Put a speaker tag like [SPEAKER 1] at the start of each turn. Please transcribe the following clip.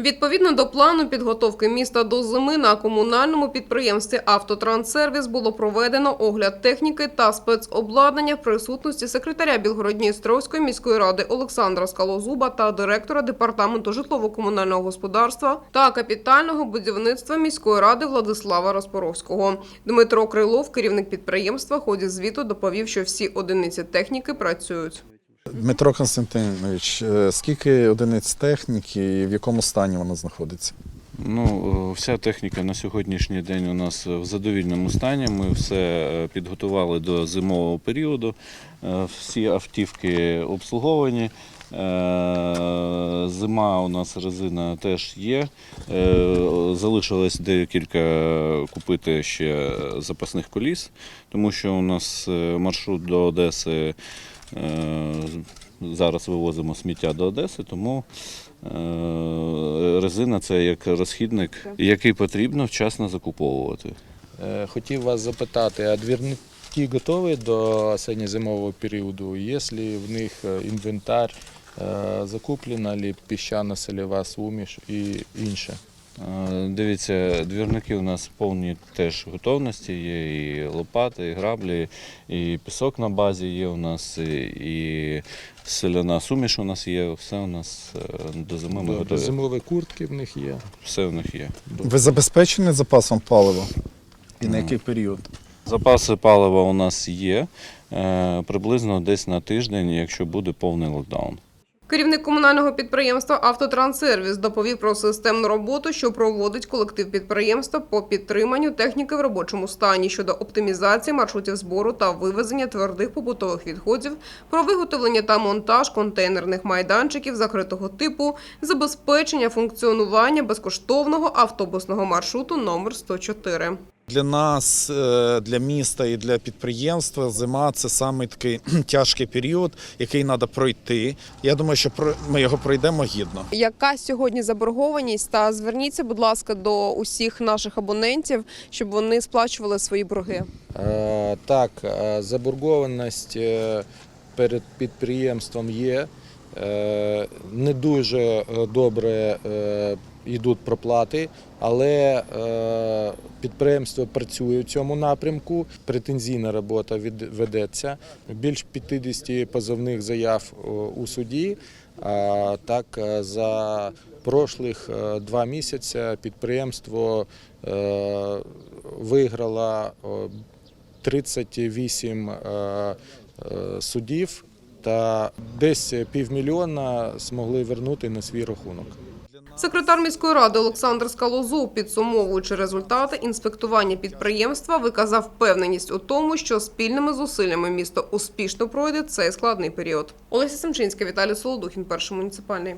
[SPEAKER 1] Відповідно до плану підготовки міста до зими на комунальному підприємстві «Автотранссервіс» було проведено огляд техніки та спецобладнання в присутності секретаря Білгородністровської міської ради Олександра Скалозуба та директора департаменту житлово-комунального господарства та капітального будівництва міської ради Владислава Розпоровського. Дмитро Крилов, керівник підприємства, ході звіту доповів, що всі одиниці техніки працюють.
[SPEAKER 2] Дмитро Константинович, е, скільки одиниць техніки і в якому стані вона знаходиться?
[SPEAKER 3] Ну, е, вся техніка на сьогоднішній день у нас в задовільному стані. Ми все е, підготували до зимового періоду. Всі автівки обслуговані. Зима у нас резина теж є. Залишилось декілька купити ще запасних коліс, тому що у нас маршрут до Одеси. Зараз вивозимо сміття до Одеси, тому е, резина це як розхідник, який потрібно вчасно закуповувати.
[SPEAKER 4] Е, Хотів вас запитати, а двірники готові до осінньо-зимового періоду? Є ли в них е, інвентар, закуплена ли піщана сольова суміш і інше?
[SPEAKER 3] Е, Дивіться, двірники у нас повні теж готовності. Є і лопати, і граблі, і пісок на базі є у нас, і- соляна суміш у нас є. Все у нас е, до зими ми готові.
[SPEAKER 4] Зимові куртки в них є.
[SPEAKER 3] Все в них є.
[SPEAKER 2] Ви забезпечені запасом палива? І на який період?
[SPEAKER 3] Запаси палива у нас є е, приблизно десь на тиждень, якщо буде повний локдаун.
[SPEAKER 1] Керівник комунального підприємства «Автотранссервіс» доповів про системну роботу, що проводить колектив підприємства по підтриманню техніки в робочому стані щодо оптимізації маршрутів збору та вивезення твердих побутових відходів, про виготовлення та монтаж контейнерних майданчиків закритого типу, забезпечення функціонування безкоштовного автобусного маршруту номер 104.
[SPEAKER 2] Для нас, е, для міста і для підприємства зима це саме такий тяжкий період, який треба пройти. Я думаю, що про- ми його пройдемо гідно.
[SPEAKER 1] Яка сьогодні заборгованість? Та зверніться, будь ласка, до усіх наших абонентів, щоб вони сплачували свої борги.
[SPEAKER 4] Е, Так, е, заборгованість перед підприємством є. Е, Не дуже е, добре е, йдуть проплати, але підприємство працює в цьому напрямку. Претензійна робота ведеться. Більш 50 позовних заяв у суді. А Так, за прошлих два місяці підприємство виграло е, 38 е, е, судів та десь півмільйона змогли вернути на свій рахунок.
[SPEAKER 1] Секретар міської ради Олександр Скалозу підсумовуючи результати інспектування підприємства, виказав впевненість у тому, що спільними зусиллями місто успішно пройде цей складний період. Олеся Семчинська, Віталій Солодухін, перший муніципальний.